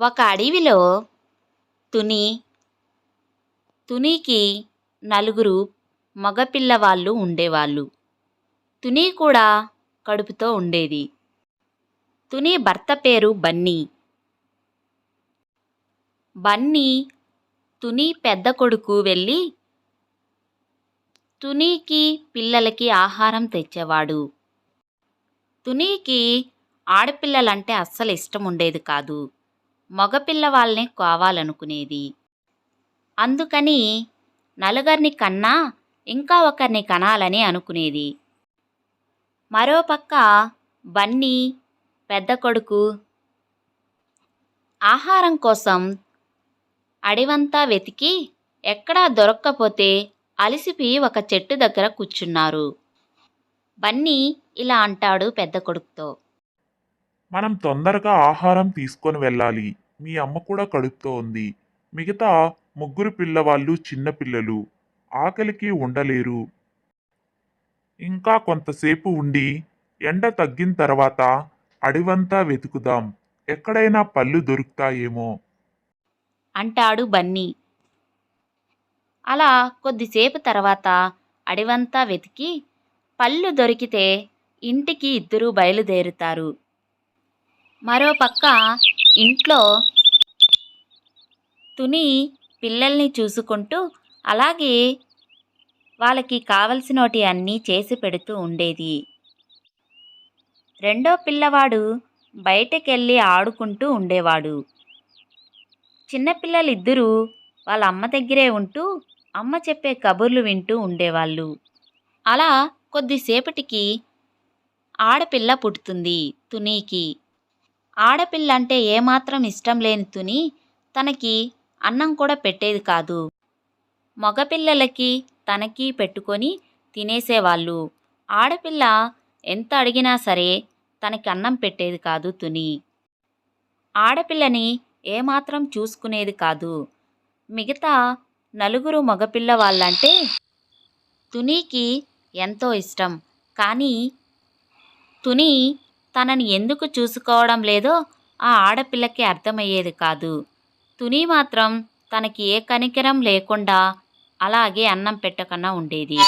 ఒక అడవిలో తుని తునికి నలుగురు మగపిల్లవాళ్ళు ఉండేవాళ్ళు. తుని కూడా కడుపుతో ఉండేది. తుని భర్త పేరు బన్నీ. బన్నీ తుని పెద్ద కొడుకు వెళ్ళి తునికి పిల్లలకి ఆహారం తెచ్చేవాడు. తునికి ఆడపిల్లలంటే అస్సలు ఇష్టం ఉండేది కాదు. మగపిల్ల వాళ్ళని కావాలనుకునేది. అందుకని నలుగరిని కన్నా ఇంకా ఒకరిని కనాలని అనుకునేది. మరోపక్క బన్నీ పెద్ద కొడుకు ఆహారం కోసం అడివంతా వెతికి ఎక్కడా దొరక్కపోతే అలిసిపోయి ఒక చెట్టు దగ్గర కూర్చున్నారు. బన్నీ ఇలా అంటాడు పెద్ద కొడుకుతో. మనం తొందరగా ఆహారం తీసుకొని వెళ్ళాలి. మీ అమ్మ కూడా కడుపుతో ఉంది. మిగతా ముగ్గురు పిల్లవాళ్ళు చిన్నపిల్లలు ఆకలికి ఉండలేరు. ఇంకా కొంతసేపు ఉండి ఎండ తగ్గిన తర్వాత అడివంతా వెతుకుదాం. ఎక్కడైనా పళ్ళు దొరుకుతాయేమో. అంటాడు బన్నీ. అలా కొద్దిసేపు తర్వాత అడివంతా వెతికి పళ్ళు దొరికితే ఇంటికి ఇద్దరూ బయలుదేరుతారు. మరోపక్క ఇంట్లో తుని పిల్లల్ని చూసుకుంటూ అలాగే వాళ్ళకి కావలసినోటి అన్నీ చేసి పెడుతూ ఉండేది. రెండో పిల్లవాడు బయటకెళ్ళి ఆడుకుంటూ ఉండేవాడు. చిన్నపిల్లలిద్దరూ వాళ్ళ అమ్మ దగ్గరే ఉంటూ అమ్మ చెప్పే కబుర్లు వింటూ ఉండేవాళ్ళు. అలా కొద్దిసేపటికి ఆడపిల్ల పుడుతుంది తునీకి. ఆడపిల్ల అంటే ఏమాత్రం ఇష్టం లేని తుని తనకి అన్నం కూడా పెట్టేది కాదు. మగపిల్లలకి తనకి పెట్టుకొని తినేసేవాళ్ళు. ఆడపిల్ల ఎంత అడిగినా సరే తనకి అన్నం పెట్టేది కాదు తుని. ఆడపిల్లని ఏమాత్రం చూసుకునేది కాదు. మిగతా నలుగురు మగపిల్ల వాళ్ళంటే తునీకి ఎంతో ఇష్టం. కానీ తుని తనని ఎందుకు చూసుకోవడం లేదో ఆ ఆడపిల్లకి అర్థమయ్యేది కాదు. తుని మాత్రం తనకి ఏ కనికరం లేకుండా అలాగే అన్నం పెట్టకుండా ఉండేది.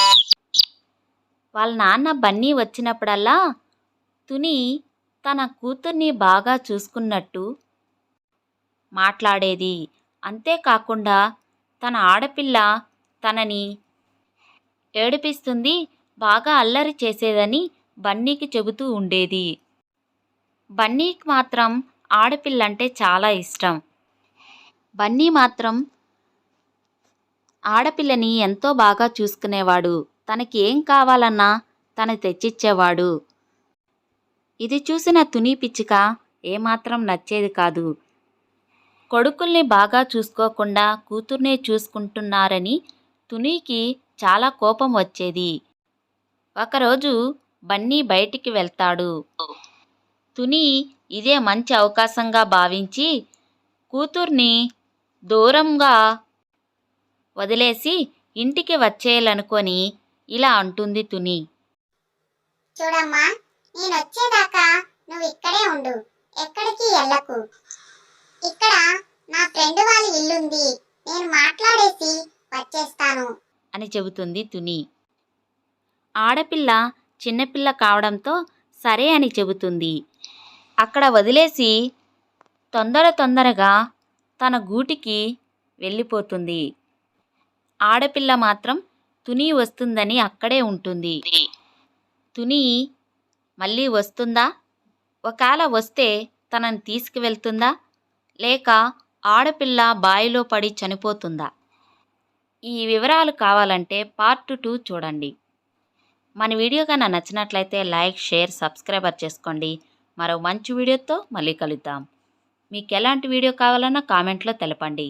వాళ్ళ నాన్న బన్నీ వచ్చినప్పుడల్లా తుని తన కూతుర్ని బాగా చూసుకున్నట్టు మాట్లాడేది. అంతేకాకుండా తన ఆడపిల్ల తనని ఏడిపిస్తుంది బాగా అల్లరి చేసేదని బన్నీకి చెబుతూ ఉండేది. బన్నీకి మాత్రం ఆడపిల్లంటే చాలా ఇష్టం. బన్నీ మాత్రం ఆడపిల్లని ఎంతో బాగా చూసుకునేవాడు. తనకి ఏం కావాలన్నా తను తెచ్చిచ్చేవాడు. ఇది చూసిన తుని పిచ్చిక ఏమాత్రం నచ్చేది కాదు. కొడుకుల్ని బాగా చూసుకోకుండా కూతుర్నే చూసుకుంటున్నారని తునీకి చాలా కోపం వచ్చేది. ఒకరోజు బన్నీ బయటికి వెళ్తాడు. తుని ఇదే మంచి అవకాశంగా భావించి కూతుర్ని దూరంగా వదిలేసి ఇంటికి వచ్చేయాలనుకొని ఇలా అంటుంది తుని. చూడమ్మా నేను వచ్చేదాకా నువ్వు ఇక్కడే ఉండు ఎక్కడికి వెళ్ళకు. ఇక్కడ నా ఫ్రెండ్ వాళ్ళ ఇల్లుంది నేను మాట్లాడేసి వచ్చేస్తాను. అని చెబుతుంది తుని. ఆడపిల్ల చిన్నపిల్ల కావడంతో సరే అని చెబుతుంది. అక్కడ వదిలేసి తొందర తొందరగా తన గూటికి వెళ్ళిపోతుంది. ఆడపిల్ల మాత్రం తుని వస్తుందని అక్కడే ఉంటుంది. తుని మళ్ళీ వస్తుందా? ఒకవేళ వస్తే తనని తీసుకువెళ్తుందా? లేక ఆడపిల్ల బావిలో పడి చనిపోతుందా? ఈ వివరాలు కావాలంటే పార్ట్ టూ చూడండి. మన వీడియో కన్నా నచ్చినట్లయితే లైక్ షేర్ సబ్స్క్రైబర్ చేసుకోండి. మరో మంచి వీడియోతో మళ్ళీ కలుద్దాం. మీకు ఎలాంటి వీడియో కావాలన్నా కామెంట్లో తెలపండి.